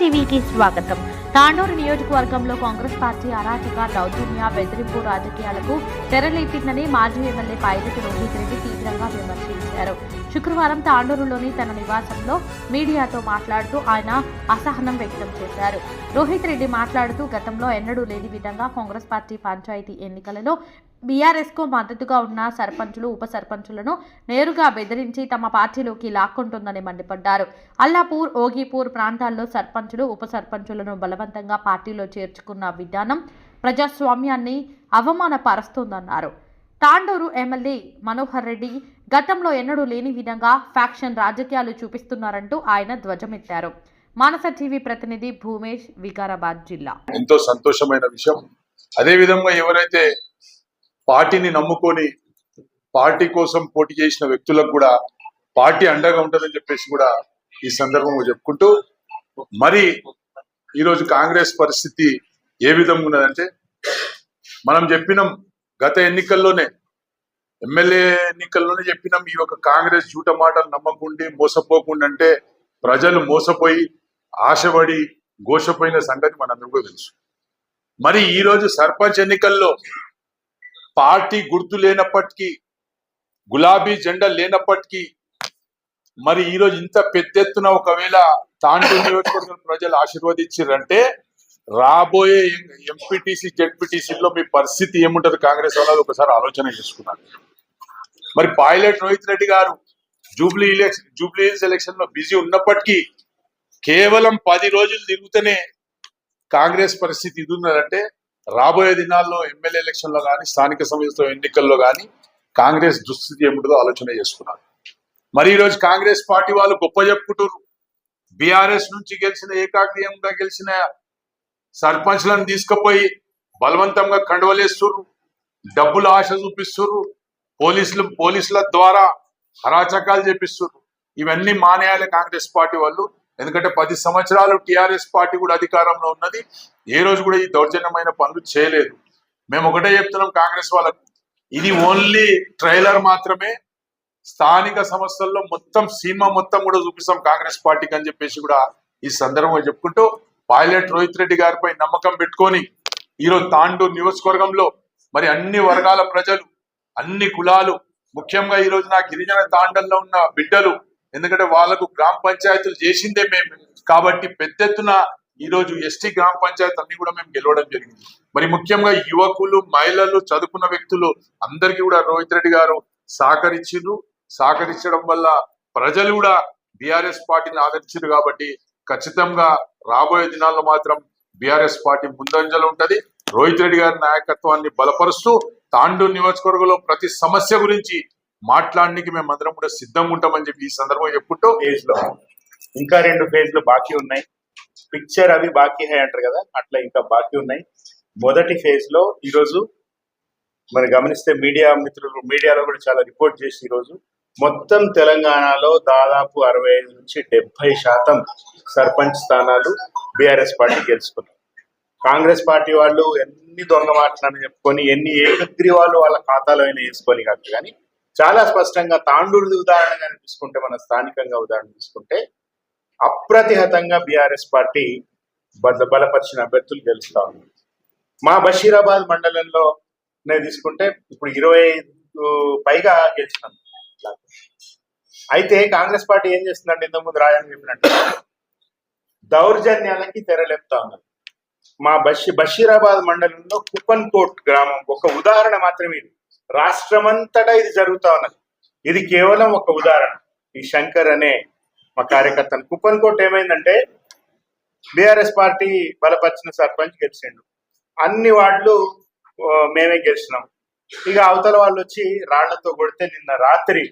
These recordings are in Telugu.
టీవీకి స్వాగతం. తాండూరు నియోజకవర్గంలో కాంగ్రెస్ పార్టీ అరాచక దౌర్జన్య బెదిరింపు రాజకీయాలకు తెరలేపిందని మాజీ ఎమ్మెల్యే పైలటి రోహిత్ రెడ్డి తీవ్రంగా విమర్శించారు. శుక్రవారం తాండూరులోని తన నివాసంలో మీడియాతో మాట్లాడుతూ ఆయన అసహనం వ్యక్తం చేశారు. రోహిత్ రెడ్డి మాట్లాడుతూ గతంలో ఎన్నడూ లేని విధంగా కాంగ్రెస్ పార్టీ పంచాయతీ ఎన్నికలలో బీఆర్ఎస్కు మద్దతుగా ఉన్న సర్పంచులు ఉప సర్పంచులను నేరుగా బెదిరించి తమ పార్టీలోకి లాక్కుంటుందని మండిపడ్డారు. అల్లాపూర్ ఓగీపూర్ ప్రాంతాల్లో సర్పంచులు ఉప సర్పంచులను బలవంతంగా పార్టీలో చేర్చుకున్న విధానం ప్రజాస్వామ్యాన్ని అవమానపరుస్తోందన్నారు. తాండూరు ఎమ్మెల్యే మనోహర్ రెడ్డి గతంలో ఎన్నడూ లేని విధంగా ఫ్యాక్షన్ రాజకీయాలు చూపిస్తున్నారంటూ ఆయన ధ్వజమెత్తారు. మానస టీవీ ప్రతినిధి భూమేష్ వికారాబాద్ జిల్లా. ఎంతో సంతోషమైన విషయం. అదే విధంగా ఎవరైతే పార్టీని నమ్ముకొని పార్టీ కోసం పోటీ చేసిన వ్యక్తులకు కూడా పార్టీ అండగా ఉంటుందని చెప్పేసి కూడా ఈ సందర్భంగా చెప్పుకుంటూ మరి ఈరోజు కాంగ్రెస్ పరిస్థితి ఏ విధంగా ఉన్నదంటే మనం చెప్పినాం గత ఎన్నికల్లోనే ఎమ్మెల్యే ఎన్నికల్లోనే చెప్పినాం ఈ యొక్క కాంగ్రెస్ జూట మాటలు నమ్మకుండి మోసపోకుండా అంటే ప్రజలు మోసపోయి ఆశపడి ఘోషపోయిన సంగతి మనందరికీ తెలుసు. మరి ఈ రోజు సర్పంచ్ ఎన్నికల్లో పార్టీ గుర్తు లేనప్పటికీ గులాబీ జెండా లేనప్పటికీ మరి ఈ రోజు ఇంత పెద్ద ఎత్తున ఒకవేళ తాండూరు నియోజకవర్గం ప్రజలు ఆశీర్వదించారంటే రాబోయే ఎంపీటీసీ జెడ్పీటీసీలో మీ పరిస్థితి ఏముంటది? కాంగ్రెస్ వాళ్ళది ఒకసారి ఆలోచన చేసుకున్నారు. మరి పైలట్ రోహిత్ రెడ్డి గారు జూబ్లీ ఎలక్షన్ జూబ్లీ హిల్స్ ఎలక్షన్లో బిజీ ఉన్నప్పటికీ కేవలం పది రోజులు తిరుగుతూనే కాంగ్రెస్ పరిస్థితి ఇది ఉన్నదంటే రాబోయే దినాల్లో ఎమ్మెల్యే ఎలక్షన్లో కానీ స్థానిక సంస్థల ఎన్నికల్లో కానీ కాంగ్రెస్ దుస్థితి ఏమిటో ఆలోచన చేసుకున్నారు. మరి ఈ రోజు కాంగ్రెస్ పార్టీ వాళ్ళు గొప్ప చెప్పుకుంటారు బీఆర్ఎస్ నుంచి గెలిచిన ఏకాగ్రీయంగా గెలిచిన సర్పంచ్లను తీసుకుపోయి బలవంతంగా కండవలేస్తుర్రు. డబ్బులు ఆశ చూపిస్తుర్రు. పోలీసులు పోలీసుల ద్వారా అరాచకాలు చేపిస్తుర్రు. ఇవన్నీ మానేయాలి కాంగ్రెస్ పార్టీ వాళ్ళు. ఎందుకంటే పది సంవత్సరాలు టిఆర్ఎస్ పార్టీ కూడా అధికారంలో ఉన్నది. ఏ రోజు కూడా ఈ దౌర్జన్యమైన పనులు చేయలేదు. మేము ఒకటే చెప్తున్నాం కాంగ్రెస్ వాళ్ళకు. ఇది ఓన్లీ ట్రైలర్ మాత్రమే. స్థానిక సంస్థల్లో మొత్తం సినిమా మొత్తం కూడా చూపిస్తాం కాంగ్రెస్ పార్టీకి అని చెప్పేసి కూడా ఈ సందర్భంగా చెప్పుకుంటూ పైలట్ రోహిత్ రెడ్డి గారిపై నమ్మకం పెట్టుకొని ఈరోజు తాండూరు నియోజకవర్గంలో మరి అన్ని వర్గాల ప్రజలు అన్ని కులాలు ముఖ్యంగా ఈ రోజు నా గిరిజన తాండల్లో ఉన్న బిడ్డలు ఎందుకంటే వాళ్ళకు గ్రామ పంచాయతీలు చేసిందే మేము. కాబట్టి పెద్ద ఎత్తున ఈ రోజు ఎస్టీ గ్రామ పంచాయతీ అన్ని కూడా మేము గెలవడం జరిగింది. మరి ముఖ్యంగా యువకులు మహిళలు చదువుకున్న వ్యక్తులు అందరికీ కూడా రోహిత్ రెడ్డి గారు సహకరించారు సహకరించడం వల్ల ప్రజలు కూడా బీఆర్ఎస్ పార్టీని ఆదరించారు కాబట్టి ఖచ్చితంగా రాబోయే దినాల్లో మాత్రం బీఆర్ఎస్ పార్టీ ముందంజలు ఉంటది. రోహిత్ రెడ్డి గారి నాయకత్వాన్ని బలపరుస్తూ తాండూరు నియోజకవర్గంలో ప్రతి సమస్య గురించి మాట్లాడడానికి మేము అందరం కూడా సిద్ధంగా ఉంటామని చెప్పి ఈ సందర్భం చెప్పుకుంటూ ఫేజ్లో. ఇంకా రెండు ఫేజ్లు బాకీ ఉన్నాయి. పిక్చర్ అవి బాకీ హై అంటారు కదా? అట్లా ఇంకా బాకీ ఉన్నాయి. మొదటి ఫేజ్లో ఈరోజు మరి గమనిస్తే మీడియా మిత్రులు మీడియాలో కూడా చాలా రిపోర్ట్ చేసి ఈరోజు మొత్తం తెలంగాణలో దాదాపు అరవై ఐదు నుంచి డెబ్బై శాతం సర్పంచ్ స్థానాలు బీఆర్ఎస్ పార్టీ గెలుచుకున్నారు కాంగ్రెస్ పార్టీ వాళ్ళు ఎన్ని దొంగ మాటలని చెప్పుకొని ఎన్ని ఏకగ్రీవాలు వాళ్ళ ఖాతాలో అయినా వేసుకొని కాదు. కానీ చాలా స్పష్టంగా తాండూరు ఉదాహరణగా తీసుకుంటే మన స్థానికంగా ఉదాహరణ తీసుకుంటే అప్రతిహతంగా బీఆర్ఎస్ పార్టీ బల బలపరిచిన అభ్యర్థులు గెలుస్తా ఉన్నారు. మా బషీరాబాద్ మండలంలో నేను తీసుకుంటే ఇప్పుడు ఇరవై ఐదు పైగా గెలిచినాం. అయితే కాంగ్రెస్ పార్టీ ఏం చేస్తుందంటే ఇంతకుముందు రాజని చెప్పినట్టు దౌర్జన్యాలకి తెరలేపుతా ఉన్నారు. మా బషీ బషీరాబాద్ మండలంలో కుపన్ కోట్ గ్రామం ఒక ఉదాహరణ మాత్రమే ఇది. రాష్ట్రమంతటా ఇది జరుగుతా ఉన్నది. ఇది కేవలం ఒక ఉదాహరణ. ఈ శంకర్ అనే మా కార్యకర్తను. కుప్పన్ కోట్ ఏమైందంటే బీఆర్ఎస్ పార్టీ బలపరిచిన సర్పంచ్ గెలిచిండు. అన్ని వార్డులు మేమే గెలిచినాం. ఇక అవతల వాళ్ళు వచ్చి రాళ్ళతో కొడితే నిన్న రాత్రి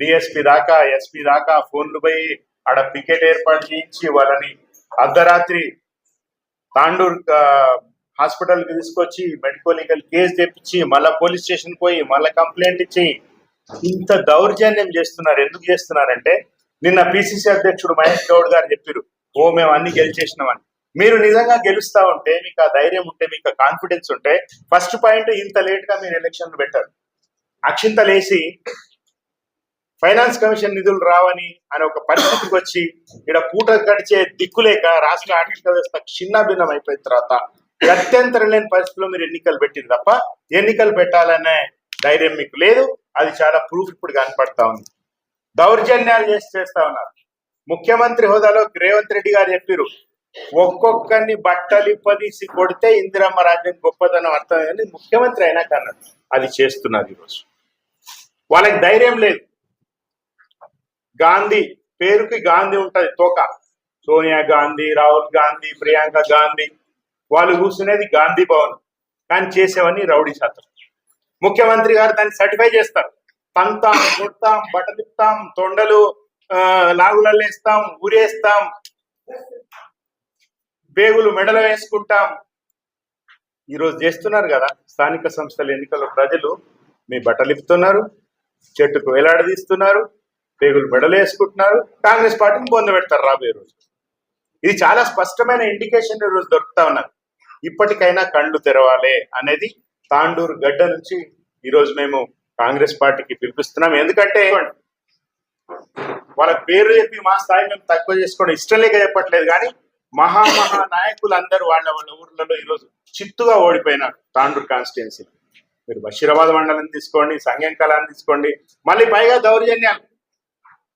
డిఎస్పి దాకా ఎస్పీ దాకా ఫోన్లు పోయి ఆడ పికెట్ ఏర్పాటు చేయించి వాళ్ళని అర్ధరాత్రి తాండూర్ హాస్పిటల్కి తీసుకొచ్చి మెడికల్ లీగల్ కేసు తెప్పించి మళ్ళా పోలీస్ స్టేషన్ పోయి మళ్ళా కంప్లైంట్ ఇచ్చి ఇంత దౌర్జన్యం చేస్తున్నారు. ఎందుకు చేస్తున్నారంటే నిన్న పిసిసి అధ్యక్షుడు మహేష్ గౌడ్ గారు చెప్పారు ఓ మేము అన్ని గెలిచేసినామని. మీరు నిజంగా గెలుస్తా ఉంటే మీకు ఆ ధైర్యం ఉంటే మీకు కాన్ఫిడెన్స్ ఉంటే ఫస్ట్ పాయింట్ ఇంత లేట్గా మీరు ఎలక్షన్ పెట్టారు. అక్షింతలేసి ఫైనాన్స్ కమిషన్ నిధులు రావని అనే ఒక పరిస్థితికి వచ్చి ఇక్కడ పూట గడిచే దిక్కులేక రాష్ట్ర ఆర్థిక వ్యవస్థ చిన్నభిన్నం అయిపోయిన తర్వాత గత్యంతరం లేని పరిస్థితిలో మీరు ఎన్నికలు పెట్టింది తప్ప ఎన్నికలు పెట్టాలనే ధైర్యం మీకు లేదు. అది చాలా ప్రూఫ్ ఇప్పుడు కనపడతా ఉంది. దౌర్జన్యాలు చేసి చేస్తా ఉన్నారు. ముఖ్యమంత్రి హోదాలో రేవంత్ రెడ్డి గారు చెప్పారు ఒక్కొక్కరిని బట్టలు ఇప్పదీసి కొడితే ఇందిరమ్మ రాజ్యం గొప్పతనం అర్థమైంది ముఖ్యమంత్రి అయినా అన్నాడు అది చేస్తున్నారు ఈరోజు. వాళ్ళకి ధైర్యం లేదు. గాంధీ పేరుకి గాంధీ ఉంటది తోక. సోనియా గాంధీ రాహుల్ గాంధీ ప్రియాంక గాంధీ వాళ్ళు కూర్చునేది గాంధీ భవన్. కానీ చేసేవన్నీ రౌడీ శాతం ముఖ్యమంత్రి గారు దాన్ని సర్టిఫై చేస్తారు. పంతాం కొడతాం బట్టలిస్తాం తొండలు లాగులల్లేస్తాం వేస్తాం ఊరేస్తాం బేగులు మెడలో వేసుకుంటాం. ఈరోజు చేస్తున్నారు కదా స్థానిక సంస్థల ఎన్నికల్లో ప్రజలు మీ బట్టలిపుతున్నారు చెట్టుకు వేలాడదీస్తున్నారు పేగులు మెడలు వేసుకుంటున్నారు కాంగ్రెస్ పార్టీని బొంద పెడతారు రాబోయే రోజు. ఇది చాలా స్పష్టమైన ఇండికేషన్ రోజు దొరుకుతా ఉన్నది. ఇప్పటికైనా కళ్ళు తెరవాలి అనేది తాండూరు గడ్డ నుంచి ఈ రోజు మేము కాంగ్రెస్ పార్టీకి పిలిపిస్తున్నాం. ఎందుకంటే వాళ్ళ పేరు చెప్పి మా స్థాయి మేము తక్కువ చేసుకోవడం ఇష్టం లేక చెప్పట్లేదు కానీ మహా మహా నాయకులు అందరూ వాళ్ళ వాళ్ళ ఊర్లలో ఈరోజు చిత్తుగా ఓడిపోయినారు తాండూరు కాన్స్టిట్యున్సీ మీరు బషీరాబాద్ మండలం తీసుకోండి సంఘం కళాన్ని తీసుకోండి. మళ్ళీ పైగా దౌర్జన్యాలు.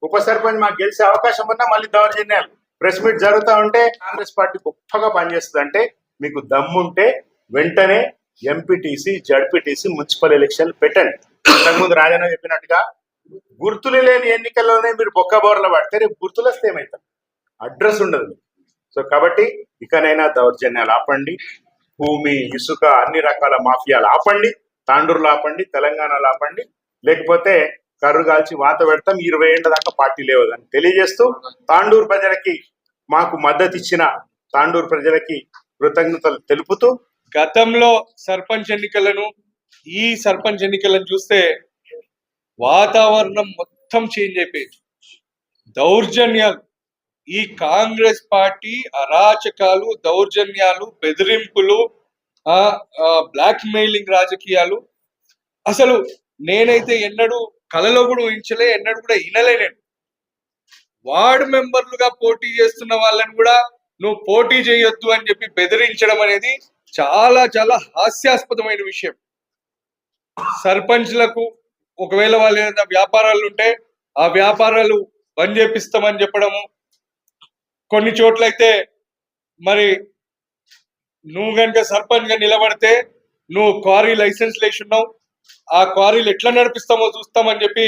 ఉప సర్పంచ్ మాకు గెలిచే అవకాశం ఉన్నా మళ్ళీ దౌర్జన్యాలు. ప్రెస్ మీట్ జరుగుతూ ఉంటే కాంగ్రెస్ పార్టీ గొప్పగా పనిచేస్తుంది అంటే మీకు దమ్ముంటే వెంటనే ఎంపీటీసీ జడ్పీటీసీ మున్సిపల్ ఎలక్షన్ పెట్టండి. ఇంతకుముందు రాజన్న చెప్పినట్టుగా గుర్తులు లేని ఎన్నికల్లోనే మీరు బొక్క బోర్ల పడితే రేపు గుర్తులు వస్తే ఏమవుతారు అడ్రస్ ఉండదు సో కాబట్టి ఇకనైనా దౌర్జన్యాలు ఆపండి. భూమి ఇసుక అన్ని రకాల మాఫియాలు ఆపండి. తాండూరులు ఆపండి తెలంగాణలో ఆపండి. లేకపోతే కర్రు కాల్చి వాత పెడతాం ఇరవై ఏళ్ళ దాకా పార్టీ లేవదని. తెలియజేస్తూ తాండూరు ప్రజలకి మాకు మద్దతు ఇచ్చిన తాండూరు ప్రజలకి కృతజ్ఞతలు తెలుపుతూ గతంలో సర్పంచ్ ఎన్నికలను ఈ సర్పంచ్ ఎన్నికలను చూస్తే వాతావరణం మొత్తం చేంజ్ అయిపోయింది. దౌర్జన్యాలు. ఈ కాంగ్రెస్ పార్టీ అరాచకాలు దౌర్జన్యాలు బెదిరింపులు బ్లాక్ మెయిలింగ్ రాజకీయాలు. అసలు నేనైతే ఎన్నడూ కలలో కూడా ఊహించలే ఎన్నడూ కూడా వినలే నేను. వార్డు మెంబర్లుగా పోటీ చేస్తున్న వాళ్ళని కూడా నువ్వు పోటీ చేయొద్దు అని చెప్పి బెదిరించడం అనేది చాలా చాలా హాస్యాస్పదమైన విషయం. సర్పంచ్లకు ఒకవేళ వాళ్ళు ఏదైనా వ్యాపారాలు ఉంటే ఆ వ్యాపారాలు బంద్ చేపిస్తామని చెప్పడము. కొన్ని చోట్లయితే మరి నువ్వు కనుక సర్పంచ్గా నిలబడితే నువ్వు క్వారీ లైసెన్స్ లేచున్నావు ఆ క్వారీలు ఎట్లా నడిపిస్తామో చూస్తామని చెప్పి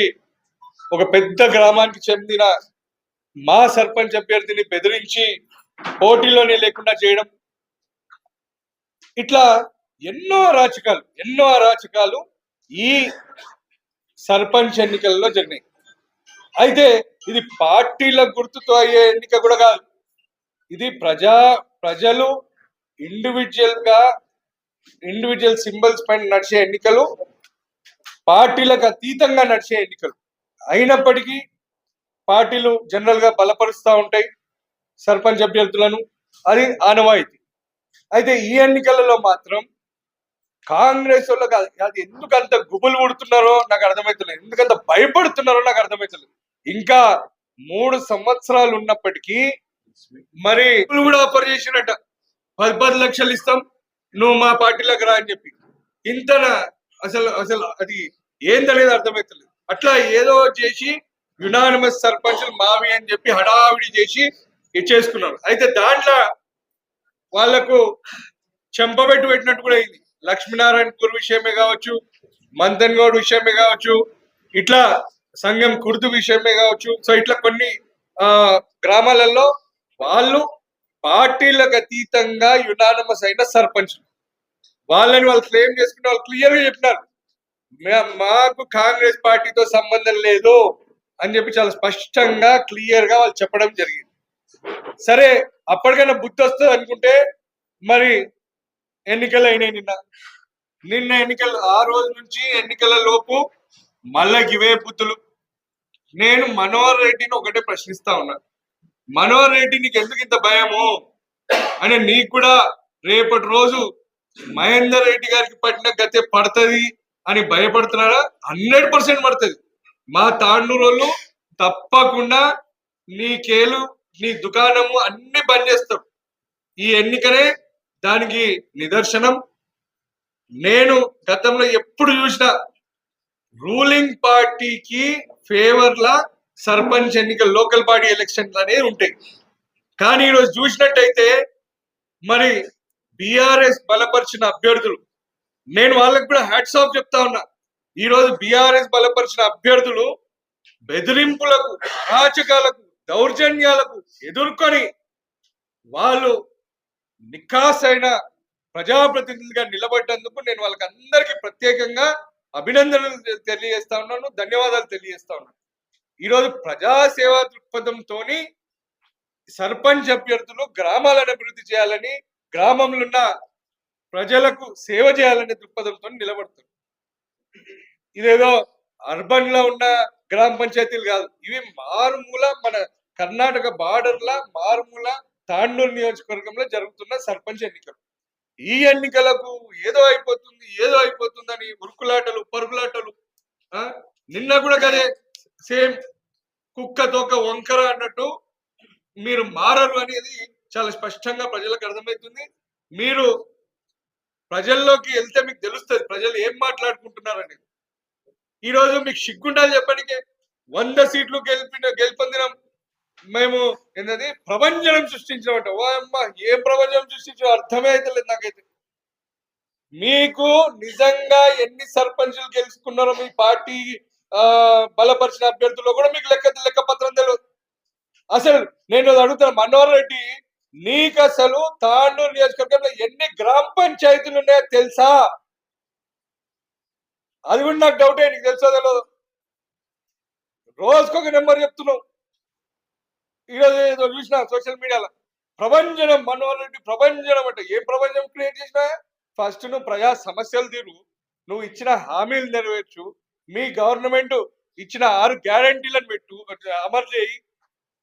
ఒక పెద్ద గ్రామానికి చెందిన మా సర్పంచ్ అభ్యర్థిని బెదిరించి పోటీలోనే లేకుండా చేయడం. ఇట్లా ఎన్నో అరాచకాలు ఎన్నో అరాచకాలు ఈ సర్పంచ్ ఎన్నికల్లో జరిగినాయి. అయితే ఇది పార్టీల గుర్తుతో అయ్యే ఎన్నిక కూడా కాదు. ఇది ప్రజా ప్రజలు ఇండివిజువల్గా ఇండివిజువల్ సింబల్స్ పైన నడిచే ఎన్నికలు. పార్టీలకు అతీతంగా నడిచే ఎన్నికలు. అయినప్పటికీ పార్టీలు జనరల్గా బలపరుస్తూ ఉంటాయి సర్పంచ్ అభ్యర్థులను అది ఆనవాయితీ. అయితే ఈ ఎన్నికలలో మాత్రం కాంగ్రెస్ వాళ్ళకి అది- ఎందుకు అంత గుబులు పుడుతున్నారో నాకు అర్థమవుతలేదు ఎందుకంత భయపడుతున్నారో నాకు అర్థమవుతలేదు ఇంకా మూడు సంవత్సరాలు ఉన్నప్పటికీ మరి కూడా ఆఫర్ చేసినట్ట. పది పది లక్షలు ఇస్తాం నువ్వు మా పార్టీలోకి రా అని చెప్పి. ఇంతన అసలు అసలు అది ఏందనేది అర్థమవుతలేదు అట్లా ఏదో చేసి యునానిమస్ సర్పంచ్ మావి అని చెప్పి హడావిడి చేసి ఇచ్చేసుకున్నారు అయితే దాంట్లో వాళ్ళకు చెంపబెట్టు పెట్టినట్టు కూడా అయింది. లక్ష్మీనారాయణపూర్ విషయమే కావచ్చు మంతన్ గౌడ్ విషయమే కావచ్చు ఇట్లా సంఘం కుర్దు విషయమే కావచ్చు. సో ఇట్లా కొన్ని ఆ గ్రామాలలో వాళ్ళు పార్టీలకు అతీతంగా యునానమస్ అయిన సర్పంచ్ వాళ్ళని వాళ్ళు క్లెయిమ్ చేసుకుని వాళ్ళు క్లియర్గా చెప్పినారు. మాకు కాంగ్రెస్ పార్టీతో సంబంధం లేదు అని చెప్పి చాలా స్పష్టంగా క్లియర్గా వాళ్ళు చెప్పడం జరిగింది. సరే అప్పటికైనా బుద్ధి వస్తుంది అనుకుంటే మరి ఎన్నికలు అయినాయి నిన్న. నిన్న ఎన్నికలు ఆ రోజు నుంచి ఎన్నికల లోపు మళ్ళా ఇవే బుద్ధులు. నేను మనోహర్ రెడ్డిని ఒకటే ప్రశ్నిస్తా ఉన్నా. మనోహర్ రెడ్డి నీకు ఎందుకు ఇంత భయము? అని నీకు కూడా రేపటి రోజు మహేందర్ రెడ్డి గారికి పట్టిన గతే పడుతుంది అని భయపడుతున్నారా? హండ్రెడ్ పర్సెంట్ పడుతుంది. మా తాండూరోళ్ళు తప్పకుండా నీ కేలు నీ దుకాణము అన్ని బంద్ చేస్తాం ఈ ఎన్నికనే దానికి నిదర్శనం. నేను గతంలో ఎప్పుడు చూసినా రూలింగ్ పార్టీకి ఫేవర్ లా సర్పంచ్ ఎన్నికలు లోకల్ బాడీ ఎలక్షన్లు అనేవి ఉంటాయి. కానీ ఈరోజు చూసినట్టయితే మరి బీఆర్ఎస్ బలపరిచిన అభ్యర్థులు. నేను వాళ్ళకి కూడా హ్యాట్స్ ఆఫ్ చెప్తా ఉన్నా. ఈ రోజు బీఆర్ఎస్ బలపరిచిన అభ్యర్థులు బెదిరింపులకు అరాచకాలకు దౌర్జన్యాలకు ఎదుర్కొని వాళ్ళు నిఖాసైన ప్రజాప్రతినిధులుగా నిలబడ్డందుకు నేను వాళ్ళకి అందరికీ ప్రత్యేకంగా అభినందనలు తెలియజేస్తా ఉన్నాను ధన్యవాదాలు తెలియజేస్తా ఉన్నాను. ఈరోజు ప్రజాసేవా దృక్పథంతోని సర్పంచ్ అభ్యర్థులు గ్రామాలను అభివృద్ధి చేయాలని గ్రామంలో ఉన్న ప్రజలకు సేవ చేయాలనే దృక్పథంతో నిలబడతారు ఇదేదో అర్బన్లో ఉన్న గ్రామ పంచాయతీలు కాదు ఇవి మారుమూల మన కర్ణాటక బార్డర్ లా మారుమూల తాండూరు నియోజకవర్గంలో జరుగుతున్న సర్పంచ్ ఎన్నికలు. ఈ ఎన్నికలకు ఏదో అయిపోతుంది ఏదో అయిపోతుందని ఉరుకులాటలు పరుగులాటలు నిన్న కూడా కదే సేమ్ కుక్క తోక వంకర అన్నట్టు మీరు మారరు అనేది చాలా స్పష్టంగా ప్రజలకు అర్థమవుతుంది. మీరు ప్రజల్లోకి వెళ్తే మీకు తెలుస్తుంది ప్రజలు ఏం మాట్లాడుకుంటున్నారని. ఈ రోజు మీకు సిగ్గుండాలి చెప్పడానికి వంద సీట్లు గెలిపిన గెలుపొందినాం మేము ఏంటది ప్రపంచం సృష్టించినమాట. ఓ అమ్మ ఏం ప్రపంచం సృష్టించో అర్థమే అయితే నాకైతే. మీకు నిజంగా ఎన్ని సర్పంచులు గెలుచుకున్నారో మీ పార్టీ ఆ, బలపరిచిన అభ్యర్థుల్లో కూడా మీకు లెక్క లెక్క పత్రం తెలియదు అసలు నేను అడుగుతాను మనోహర్ రెడ్డి నీకు అసలు తాండూరు నియోజకవర్గంలో ఎన్ని గ్రామ పంచాయతీలు ఉన్నాయో తెలుసా? అది కూడా నాకు డౌటే నీకు తెలుసో తెలియదు రోజుకొక నెంబర్ చెప్తున్నావు. ఈరోజు ఏదో చూసిన సోషల్ మీడియాలో. ప్రపంచం మనోహర్ రెడ్డి ప్రభంజనం అంటే ఏ ప్రపంచం క్రియేట్ చేసినా? ఫస్ట్ నువ్వు ప్రజా సమస్యలు తీరు. నువ్వు ఇచ్చిన హామీలు నెరవేర్చు. మీ గవర్నమెంట్ ఇచ్చిన ఆరు గ్యారంటీలను పెట్టు. అమలు చేయి.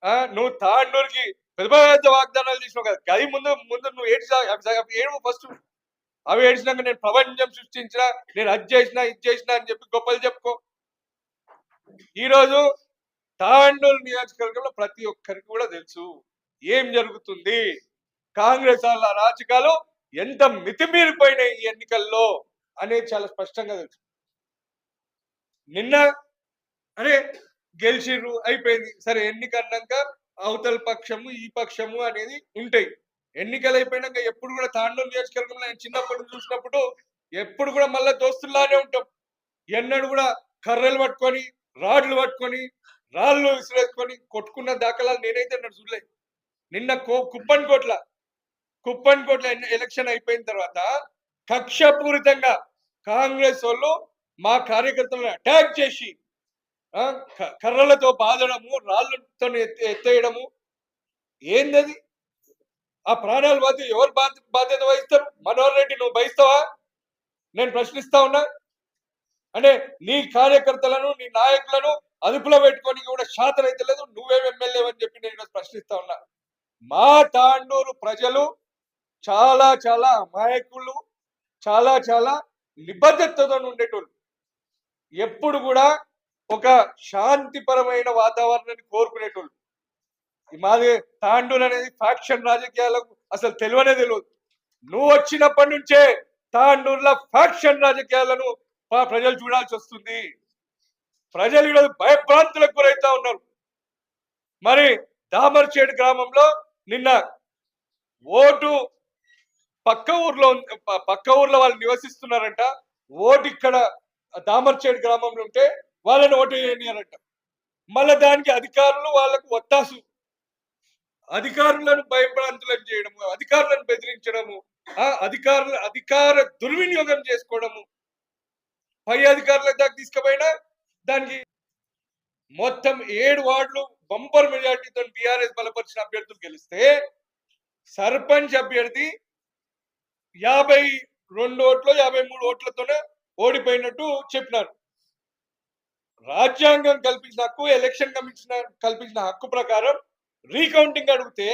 ఆ, నువ్వు తాండూరుకి పెద్ద పెద్ద వాగ్దానాలు చేసినావు కదా. గది ముందు ముందు నువ్వు ఏడ్చా ఏడు ఫస్ట్ అవి ఏడ్చినాక నేను ప్రపంచం సృష్టించిన నేను అది చేసిన ఇది చేసిన అని చెప్పి గొప్పలు చెప్పుకో. ఈరోజు తాండూరు నియోజకవర్గంలో ప్రతి ఒక్కరికి కూడా తెలుసు ఏం జరుగుతుంది. కాంగ్రెస్ వాళ్ళ రాజకాలు ఎంత మితిమీరిపోయినాయి ఈ ఎన్నికల్లో అనేది చాలా స్పష్టంగా తెలుసు. నిన్న అరే గెలిచిర్రు అయిపోయింది. సరే ఎన్నిక అన్నాక అవతల పక్షము ఈ పక్షము అనేది ఉంటాయి. ఎన్నికలు అయిపోయినాక ఎప్పుడు కూడా తాండూరు నియోజకవర్గంలో నేను చిన్నప్పటి నుంచి చూసినప్పుడు ఎప్పుడు కూడా మళ్ళీ దోస్తుల్లానే ఉంటాం. ఎన్నడూ కూడా కర్రలు పట్టుకొని రాడ్లు పట్టుకొని రాళ్ళు విసిరేసుకొని కొట్టుకున్న దాఖలాలు నేనైతే నన్ను చూడలేదు నిన్న కో కుప్పన్ కోట్ల కుప్పన్ కోట్ల ఎలక్షన్ అయిపోయిన తర్వాత కక్షపూరితంగా కాంగ్రెస్ వాళ్ళు మా కార్యకర్తలను అటాక్ చేసి కర్రలతో బాధడము రాళ్ళతో ఎత్తే- ఎత్తేయడము. ఏందది? ఆ ప్రాణాలు బాధ్యత ఎవరు బాధ్యత బాధ్యత వహిస్తారు? మనోహర్ రెడ్డి నువ్వు భయిస్తావా? నేను ప్రశ్నిస్తా ఉన్నా. అంటే నీ కార్యకర్తలను నీ నాయకులను అదుపులో పెట్టుకొని కూడా శాతం అయితే లేదు. నువ్వేం ఎమ్మెల్యే అని చెప్పి నేను ప్రశ్నిస్తా ఉన్నా. మా తాండూరు ప్రజలు చాలా చాలా అమాయకులు చాలా చాలా నిబద్ధతతో ఉండేటోళ్ళు. ఎప్పుడు కూడా ఒక శాంతిపరమైన వాతావరణాన్ని కోరుకునేటోళ్ళు. మాది తాండూరు అనేది ఫ్యాక్షన్ రాజకీయాలకు అసలు తెలివనే తెలియదు. నువ్వు వచ్చినప్పటి నుంచే తాండూరులో ఫ్యాక్షన్ రాజకీయాలను ప్రజలు చూడాల్సి వస్తుంది. ప్రజలు ఈరోజు భయభ్రాంతులకు గురైతా ఉన్నారు. మరి దామర్చేడు గ్రామంలో నిన్న ఓటు పక్క ఊర్లో పక్క ఊర్లో వాళ్ళు నివసిస్తున్నారంట. ఓటు ఇక్కడ దామర్చేడు గ్రామంలో ఉంటే వాళ్ళని ఓటు వేయనియారంట. మళ్ళా దానికి అధికారులు వాళ్ళకు ఒత్తాసు. అధికారులను భయభ్రాంతులను చేయడము అధికారులను బెదిరించడము ఆ అధికారుల అధికార దుర్వినియోగం చేసుకోవడము. పై అధికారుల దాకా తీసుకుపోయినా దానికి మొత్తం ఏడు వార్డులు బంపర్ మెజార్టీతో బీఆర్ఎస్ బలపరిచిన అభ్యర్థులు గెలిస్తే సర్పంచ్ అభ్యర్థి యాభై రెండు ఓట్లు యాభై మూడు ఓట్లతోనే ఓడిపోయినట్టు చెప్పినారు. రాజ్యాంగం కల్పించిన హక్కు ఎలక్షన్ కమిషన్ కల్పించిన హక్కు ప్రకారం రీకౌంటింగ్ అడిగితే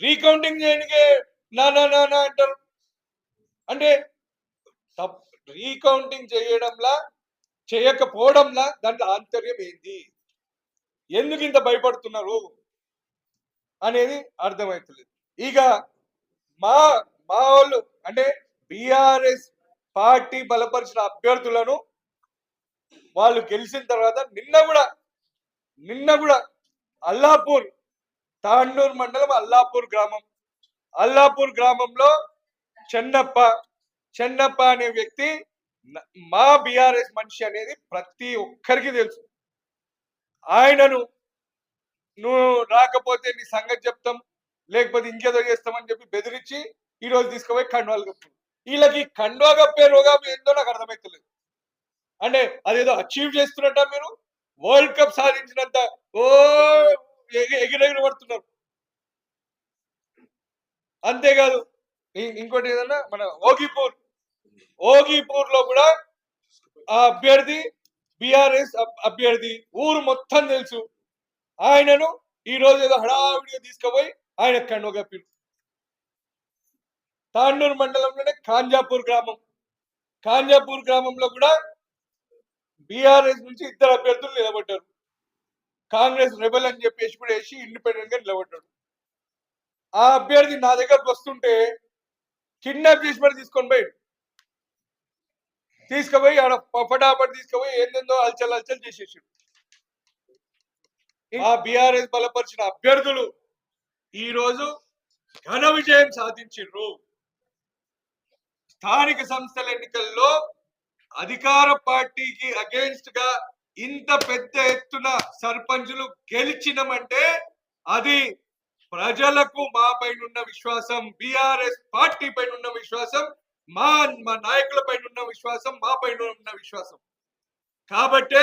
రీకౌంటింగ్ చేయడానికి నా నా నా అంటారు. అంటే రీకౌంటింగ్ చేయడంలా చేయకపోవడంలా దాంట్లో ఆంతర్యం ఏంది? ఎందుకు ఇంత భయపడుతున్నారు? అనేది అర్థమవుతలేదు ఇక మా మా వాళ్ళు అంటే బిఆర్ఎస్ పార్టీ బలపరిచిన అభ్యర్థులను వాళ్ళు గెలిచిన తర్వాత నిన్న కూడా నిన్న కూడా అల్లాపూర్ తాండూరు మండలం అల్లాపూర్ గ్రామం. అల్లాపూర్ గ్రామంలో చెన్నప్ప చెన్నప్ప అనే వ్యక్తి మా బిఆర్ఎస్ మనిషి అనేది ప్రతి ఒక్కరికి తెలుసు. ఆయనను నువ్వు రాకపోతే నీ సంగతి చెప్తాం లేకపోతే ఇంకేదో చేస్తామని చెప్పి బెదిరించి ఈ రోజు తీసుకుపోయి కండువాలు కప్పు వీళ్ళకి కండువా కప్పే రోగం ఏందో నాకు అర్థమవుతలేదు అంటే అదేదో అచీవ్ చేస్తున్నట్ట మీరు? వరల్డ్ కప్ సాధించినంత ఓ ఎగి- ఎగిరెగిరి పడుతున్నారు. అంతేకాదు ఇంకోటి ఏదన్నా? మన ఓగిపూర్. ఓగిపూర్లో కూడా ఆ అభ్యర్థి బిఆర్ఎస్ అభ్యర్థి ఊరు మొత్తం తెలుసు. ఆయనను ఈ రోజు ఏదో హడావిడిగా తీసుకుపోయి ఆయన కండువ కప్పిరు తాండూరు మండలంలోనే కాంజాపూర్ గ్రామం. కాంజాపూర్ గ్రామంలో కూడా బీఆర్ఎస్ నుంచి ఇద్దరు అభ్యర్థులు నిలబడ్డారు. కాంగ్రెస్ రెబల్ అని చెప్పేసి కూడా వేసి ఇండిపెండెంట్గా నిలబడ్డాడు. ఆ అభ్యర్థి నా దగ్గరకు వస్తుంటే కిడ్నాప్ చేసి మరి తీసుకొని పోయి తీసుకుపోయి ఆడ పటాపట్ తీసుకుపోయి ఏందేందో అల్చల్ అల్చల్ చేసేసాడు. ఆ బీఆర్ఎస్ బలపరిచిన అభ్యర్థులు ఈ రోజు ఘన విజయం సాధించిండ్రు స్థానిక సంస్థల ఎన్నికల్లో అధికార పార్టీకి అగేన్స్ట్గా ఇంత పెద్ద ఎత్తున సర్పంచులు గెలిచినమంటే అది ప్రజలకు మా పైన ఉన్న విశ్వాసం బిఆర్ఎస్ పార్టీ పైన ఉన్న విశ్వాసం మా మా నాయకుల పైన ఉన్న విశ్వాసం మా పైన ఉన్న విశ్వాసం. కాబట్టే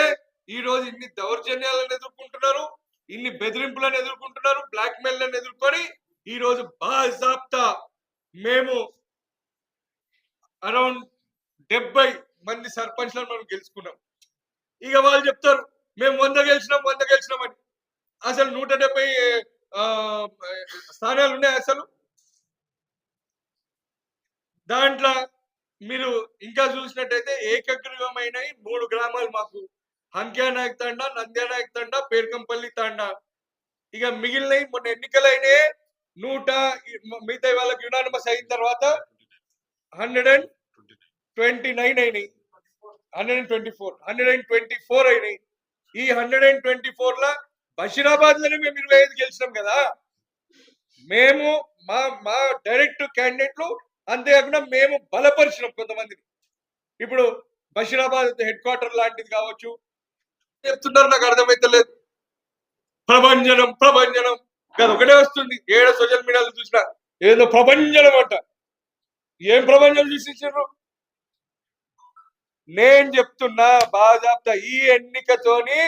ఈ రోజు ఇన్ని దౌర్జన్యాలను ఎదుర్కొంటున్నారు ఇన్ని బెదిరింపులను ఎదుర్కొంటున్నారు బ్లాక్ మెయిల్లను ఎదుర్కొని ఈ రోజు బాజాప్తా మేము అరౌండ్ డెబ్బై మంది సర్పంచ్లను మనం గెలుచుకున్నాం. ఇక వాళ్ళు చెప్తారు మేము వంద గెలిచినాం వంద గెలిచినాం అని. అసలు నూట డెబ్బై ఆ, స్థానాలు ఉన్నాయి అసలు? దాంట్లో మీరు ఇంకా చూసినట్టయితే ఏకగ్రీవమైన మూడు గ్రామాలు మాకు. హంక్యానాయక్ తండా నంద్యానాయక్ తండా పేర్కంపల్లి తండా. ఇక మిగిలినవి మొన్న ఎన్నికలైనే నూట మిగతా వాళ్ళకి యునానిమస్ అయిన తర్వాత హండ్రెడ్ అండ్ ట్వంటీ నైన్ అయినాయి. Hundred and twenty four hundred and twenty four అయినాయి. ఈ హండ్రెడ్ అండ్ ట్వంటీ ఫోర్ లా బషీరాబాద్లోనే మేము ఇరవై ఐదు గెలిచినాం కదా. మేము మా మా డైరెక్ట్ క్యాండిడేట్లు అంతేకాకుండా మేము బలపరిచినాం కొంతమందిని. ఇప్పుడు బషీరాబాద్ హెడ్ క్వార్టర్ లాంటిది కావచ్చు. చెప్తున్నారు నాకు అర్థమైతలేదు ప్రభంజనం ప్రభంజనం. అది ఒకటే వస్తుంది. ఏడ సోషల్ మీడియాలో చూసినా ఏదో ప్రభంజనం అంట. ఏం ప్రభంజనం చూసించారు నేను చెప్తున్నా బాజాప్తా ఈ ఎన్నికతోని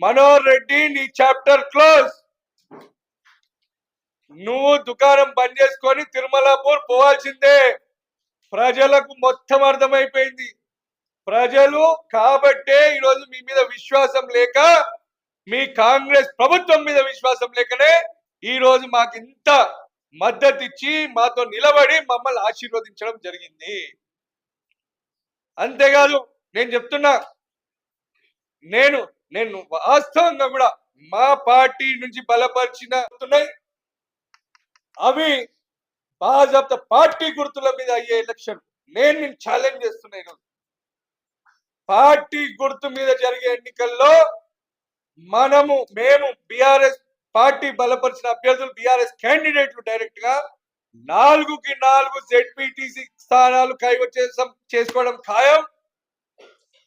మనోహర్ రెడ్డి నీ చాప్టర్ క్లోజ్. నువ్వు దుకాణం బంద్ చేసుకొని తిరుమలాపూర్ పోవాల్సిందే. ప్రజలకు మొత్తం అర్థమైపోయింది. ప్రజలు కాబట్టే ఈరోజు మీ మీద విశ్వాసం లేక మీ కాంగ్రెస్ ప్రభుత్వం మీద విశ్వాసం లేకనే ఈరోజు మాకు ఇంత మద్దతు ఇచ్చి మాతో నిలబడి మమ్మల్ని ఆశీర్వదించడం జరిగింది. అంతేకాదు నేను చెప్తున్నా నేను నేను వాస్తవంగా కూడా మా పార్టీ నుంచి బలపరిచిన అవి బాజాప్త పార్టీ గుర్తుల మీద అయ్యే ఎలక్షన్. నేను నేను ఛాలెంజ్ చేస్తున్నా ఈరోజు. పార్టీ గుర్తు మీద జరిగే ఎన్నికల్లో మనము మేము బిఆర్ఎస్ పార్టీ బలపరిచిన అభ్యర్థులు బిఆర్ఎస్ క్యాండిడేట్లు డైరెక్ట్గా నాలుగుకి నాలుగు జెడ్పీటీసీ స్థానాలు కైవసం చేసుకోవడం ఖాయం.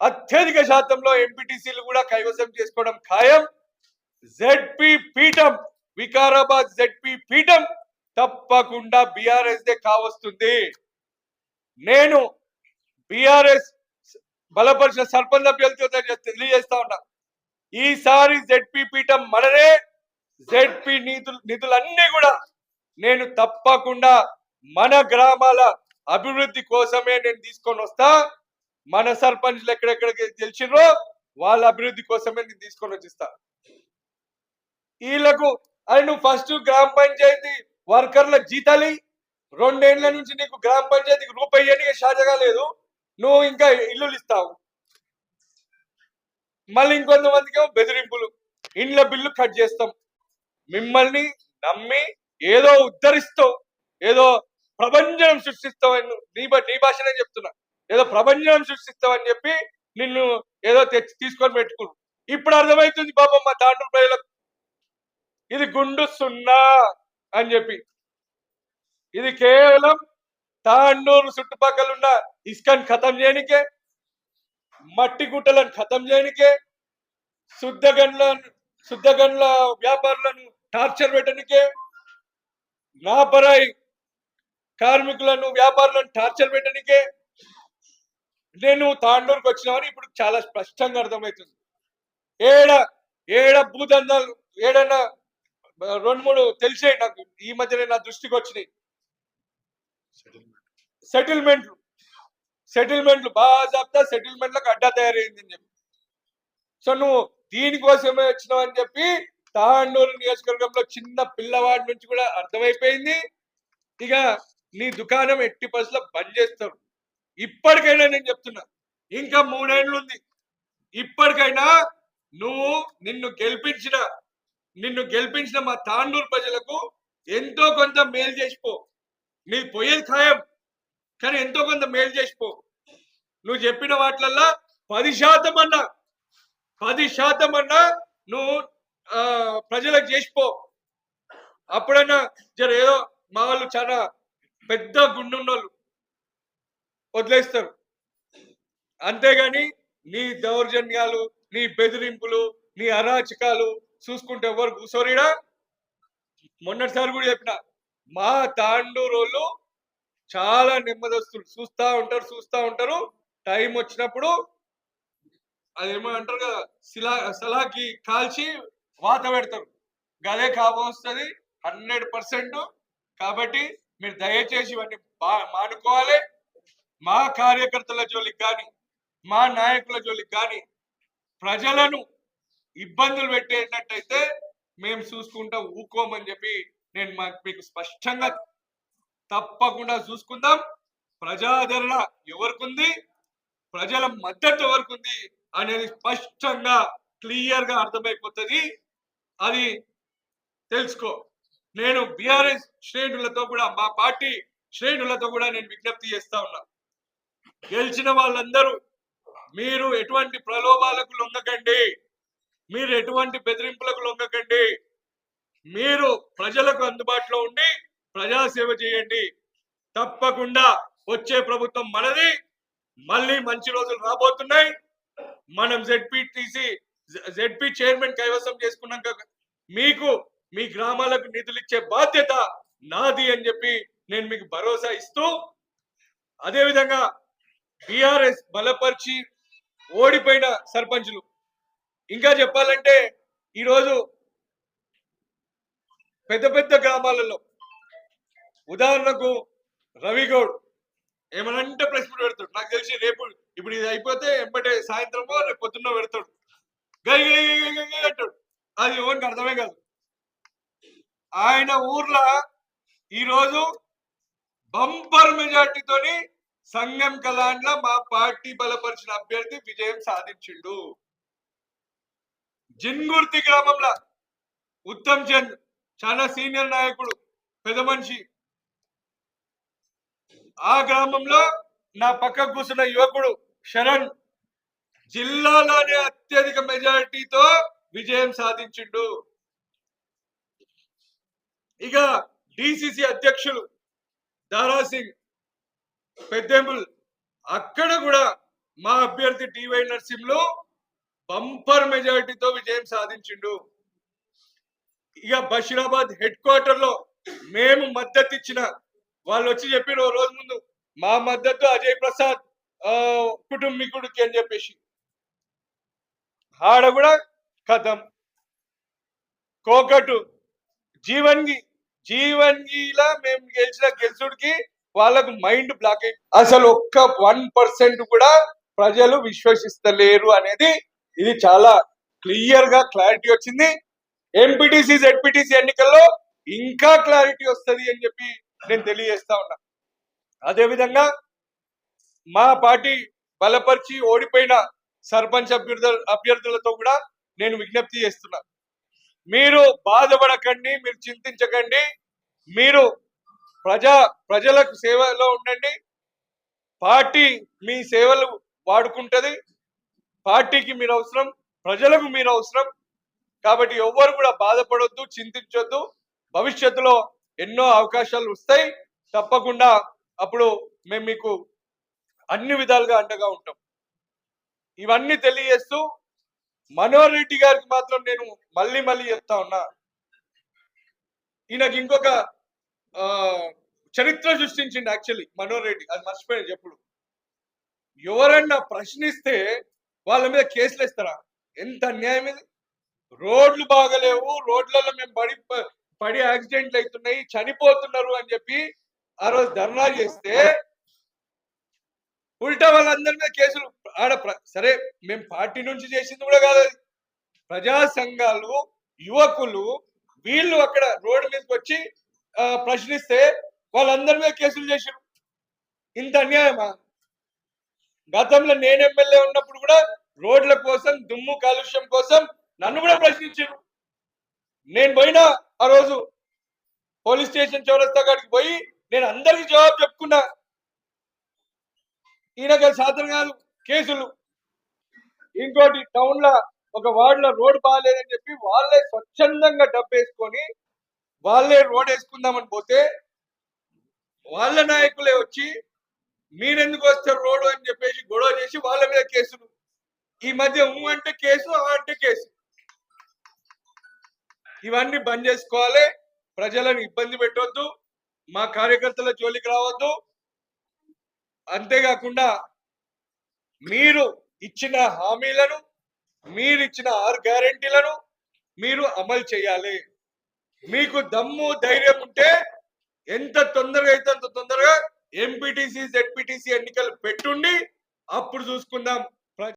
అత్యధిక శాతంలో ఎంపీటీసీలు కూడా కైవసం చేసుకోవడం ఖాయం. జెడ్పీ పీఠం వికారాబాద్ జెడ్పీ పీఠం తప్పకుండా బిఆర్ఎస్ దే కావస్తుంది. నేను బిఆర్ఎస్ బలపరిచిన సర్పంచ్ అభ్యర్థితో తెలియజేస్తా ఉన్నా. ఈసారి జెడ్పీ పీఠం మననే జెడ్పీ నిధులు నిధులన్నీ కూడా నేను తప్పకుండా మన గ్రామాల అభివృద్ధి కోసమే నేను తీసుకొని వస్తా. మన సర్పంచ్లు ఎక్కడెక్కడికి గెలిచినో వాళ్ళ అభివృద్ధి కోసమే నేను తీసుకొని వచ్చిస్తా. వీళ్ళకు అరే నువ్వు ఫస్ట్ గ్రామ పంచాయతీ వర్కర్ల జీతాలి. రెండేళ్ళ నుంచి నీకు గ్రామ పంచాయతీకి రూపాయి అని షాజగా లేదు. నువ్వు ఇంకా ఇల్లులు ఇస్తావు. మళ్ళీ ఇంకొంతమందికి బెదిరింపులు. ఇండ్ల బిల్లు కట్ చేస్తాం. మిమ్మల్ని నమ్మి ఏదో ఉద్ధరిస్తావు ఏదో ప్రభంజనం సృష్టిస్తావని నీ నీ భాషనే చెప్తున్నా. ఏదో ప్రభంజనం సృష్టిస్తావని చెప్పి నిన్ను ఏదో తెచ్చి తీసుకొని పెట్టుకుని ఇప్పుడు అర్థమవుతుంది పాపం మా దాంట్లో ప్రజలకు. ఇది గుండు సున్నా అని చెప్పి. ఇది కేవలం తాండూరు చుట్టుపక్కల ఉన్న ఇస్కాన్ ఖతం చేయనికే మట్టి గుట్టలను ఖతం చేయనికే శుద్ధగండ్ల శుద్ధగండ్ల వ్యాపారులను టార్చర్ పెట్టనికే నా పరాయి కార్మికులను వ్యాపారులను టార్చర్ పెట్టడానికే నేను తాండూరుకు వచ్చినామని ఇప్పుడు చాలా స్పష్టంగా అర్థమవుతుంది. ఏడ ఏడ భూదందాలు ఏడన్నా రెండు మూడు తెలిసే నాకు ఈ మధ్యనే నా దృష్టికి వచ్చినాయి. సెటిల్మెంట్లు. సెటిల్మెంట్లు బాగా చెప్తా సెటిల్మెంట్లకు అడ్డా తయారైంది అని చెప్పి. సో నువ్వు దీనికోసమే వచ్చినావు అని చెప్పి తాండూరు నియోజకవర్గంలో చిన్న పిల్లవాడి నుంచి కూడా అర్థమైపోయింది. ఇక నీ దుకాణం ఎట్టి పరిస్థితుల్లో బంద్ చేస్తారు. ఇప్పటికైనా నేను చెప్తున్నా ఇంకా మూడేళ్ళు ఉంది ఇప్పటికైనా నువ్వు నిన్ను గెలిపించిన నిన్ను గెలిపించిన మా తాండూరు ప్రజలకు ఎంతో కొంత మేలు చేసిపో. నీ పోయేది ఖాయం కానీ ఎంతో కొంత మేలు చేసిపో. నువ్వు చెప్పిన వాటిలల్లా పది శాతం అన్నా పది శాతం అన్నా నువ్వు ఆ, ప్రజలకు చేసిపో. అప్పుడన్నా జర ఏదో మా వాళ్ళు చాలా పెద్ద గుండున్నోళ్ళు. వదిలేస్తారు. అంతేగాని నీ దౌర్జన్యాలు నీ బెదిరింపులు నీ అరాచకాలు చూసుకుంటే ఎవరు కూసోరిడా మొన్నటిసారి కూడా చెప్పిన మా తాండూరోళ్ళు చాలా నెమ్మదస్తులు. చూస్తా ఉంటారు చూస్తా ఉంటారు. టైం వచ్చినప్పుడు అదేమో అంటారు కదా శిలా సలాకి కాల్చి వాత పెడతారు. గదే కాబోస్తుంది హండ్రెడ్ పర్సెంట్. కాబట్టి మీరు దయచేసి ఇవన్నీ మానుకోవాలి. మా కార్యకర్తల జోలికి కానీ మా నాయకుల జోలికి కానీ ప్రజలను ఇబ్బందులు పెట్టేటట్టయితే మేము చూసుకుంటాం ఊకోమని చెప్పి నేను మీకు స్పష్టంగా తప్పకుండా చూసుకుందాం. ప్రజాదరణ ఎవరికి ప్రజల మద్దతు ఎవరికి అనేది స్పష్టంగా క్లియర్గా అర్థమైపోతుంది. అది తెలుసుకో. నేను బీఆర్ఎస్ శ్రేణులతో కూడా మా పార్టీ శ్రేణులతో కూడా నేను విజ్ఞప్తి చేస్తా ఉన్నా. గెలిచిన వాళ్ళందరూ మీరు ఎటువంటి ప్రలోభాలకు లొంగకండి. మీరు ఎటువంటి బెదిరింపులకు లొంగకండి. మీరు ప్రజలకు అందుబాటులో ఉండి ప్రజాసేవ చేయండి. తప్పకుండా వచ్చే ప్రభుత్వం మనది. మళ్ళీ మంచి రోజులు రాబోతున్నాయి. మనం జెడ్పీటీసీ జెడ్పీ చైర్మన్ కైవసం చేసుకున్నాక మీకు మీ గ్రామాలకు నిధులు ఇచ్చే బాధ్యత నాది అని చెప్పి నేను మీకు భరోసా ఇస్తూ అదేవిధంగా బీఆర్ఎస్ బలపరిచి ఓడిపోయిన సర్పంచులు. ఇంకా చెప్పాలంటే ఈరోజు పెద్ద పెద్ద గ్రామాలలో ఉదాహరణకు రవిగౌడ్ ఏమనంటే ప్రెస్ మీట్ పెడతాడు. నాకు తెలిసి రేపు ఇప్పుడు ఇది అయిపోతే ఎంబటే సాయంత్రమో రేపు పొద్దున్న పెడతాడు. గై గై గై గై గై అంటాడు. అది ఎవరికి అర్థమే కాదు. ఆయన ఊర్లో ఈరోజు బంపర్ మెజార్టీతోని సంఘం కలాండ్ల మా పార్టీ బలపరిచిన అభ్యర్థి విజయం సాధించిండు. జిన్గుర్తి గ్రామంలో ఉత్తమ్ చంద్ చాలా సీనియర్ నాయకుడు పెద్ద మనిషి. ఆ గ్రామంలో నా పక్క కూర్చున్న యువకుడు శరణ్ జిల్లాలోనే అత్యధిక మెజారిటీతో విజయం సాధించిండు. ఇక డిసిసి అధ్యక్షులు దారా సింగ్ పెద్దెంబుల్ అక్కడ కూడా మా అభ్యర్థి డివై నర్సింహ్లో బంపర్ మెజారిటీతో విజయం సాధించిండు. ఇక బషీరాబాద్ హెడ్ క్వార్టర్లో మేము మద్దతు ఇచ్చిన వాళ్ళు వచ్చి చెప్పిన ఓ రోజు ముందు మా మద్దతు అజయ్ ప్రసాద్ ఆ, కుటుంబీకుడికి అని చెప్పేసి. ఆడ కూడా కథం. కోకటు జీవన్గి జీవన్గిలా మేము గెలిచిన గెలుచుడికి వాళ్ళకు మైండ్ బ్లాక్ అయి అసలు ఒక్క వన్ పర్సెంట్ కూడా ప్రజలు విశ్వసిస్తలేరు అనేది ఇది చాలా క్లియర్గా క్లారిటీ వచ్చింది. ఎంపీటీసీ జెడ్పీటీసీ ఎన్నికల్లో ఇంకా క్లారిటీ వస్తుంది అని చెప్పి నేను తెలియజేస్తా ఉన్నా. అదే విధంగా మా పార్టీ బలపరిచి ఓడిపోయిన సర్పంచ్ అభ్యర్థు అభ్యర్థులతో కూడా నేను విజ్ఞప్తి చేస్తున్నా. మీరు బాధపడకండి మీరు చింతించకండి. మీరు ప్రజా ప్రజలకు సేవలో ఉండండి. పార్టీ మీ సేవలు వాడుకుంటది. పార్టీకి మీరు అవసరం ప్రజలకు మీరు అవసరం. కాబట్టి ఎవ్వరు కూడా బాధపడొద్దు చింతించొద్దు. భవిష్యత్తులో ఎన్నో అవకాశాలు వస్తాయి. తప్పకుండా అప్పుడు మేము మీకు అన్ని విధాలుగా అండగా ఉంటాం. ఇవన్నీ తెలియజేస్తూ మనోహర్ రెడ్డి గారికి మాత్రం నేను మళ్ళీ మళ్ళీ చెప్తా ఉన్నా. ఈయనకి ఇంకొక ఆ, చరిత్ర సృష్టించింది యాక్చువల్లీ మనోహర్ రెడ్డి అది మర్చిపోయాను చెప్పుడు ఎవరన్నా ప్రశ్నిస్తే వాళ్ళ మీద కేసులు ఇస్తారా ఎంత అన్యాయం ఇది? రోడ్లు బాగలేవు రోడ్లలో మేము పడి పడి యాక్సిడెంట్లు అవుతున్నాయి చనిపోతున్నారు అని చెప్పి ఆ రోజు ధర్నా చేస్తే ఉల్టా వాళ్ళందరి మీద కేసులు ఆడ ప్ర- సరే మేము పార్టీ నుంచి చేసింది కూడా కాదు అది. ప్రజా సంఘాలు యువకులు వీళ్ళు అక్కడ రోడ్డు మీదకి వచ్చి ప్రశ్నిస్తే వాళ్ళందరి మీద కేసులు చేశారు ఇంత అన్యాయమా? గతంలో నేను ఎమ్మెల్యే ఉన్నప్పుడు కూడా రోడ్ల కోసం దుమ్ము కాలుష్యం కోసం నన్ను కూడా ప్రశ్నించారు నేను పోయినా ఆ రోజు పోలీస్ స్టేషన్ చౌరస్తా కాడికి పోయి నేను అందరికి జవాబు చెప్పుకున్నా. ఈయనకి శాతం కాదు కేసులు. ఇంకోటి టౌన్లో ఒక వార్డ్లో రోడ్ బాగాలేదని చెప్పి వాళ్ళే స్వచ్ఛందంగా డబ్బు వేసుకొని వాళ్ళే రోడ్ వేసుకుందామని పోతే వాళ్ళ నాయకులే వచ్చి మీరెందుకు వస్తారు రోడ్డు? అని చెప్పేసి గొడవ చేసి వాళ్ళ మీద కేసులు. ఈ మధ్య ఊ అంటే కేసు ఆ అంటే కేసు. ఇవన్నీ బంద్ చేసుకోవాలి. ప్రజలను ఇబ్బంది పెట్టొద్దు. మా కార్యకర్తల జోలికి రావద్దు. అంతేకాకుండా మీరు ఇచ్చిన హామీలను మీరు ఇచ్చిన ఆరు గ్యారెంటీలను మీరు అమలు చేయాలి. మీకు దమ్ము ధైర్యం ఉంటే ఎంత తొందరగా అయితే అంత తొందరగా ఎంపీటీసీ జెడ్పీటీసీ ఎన్నికలు పెట్టుండి అప్పుడు చూసుకుందాం.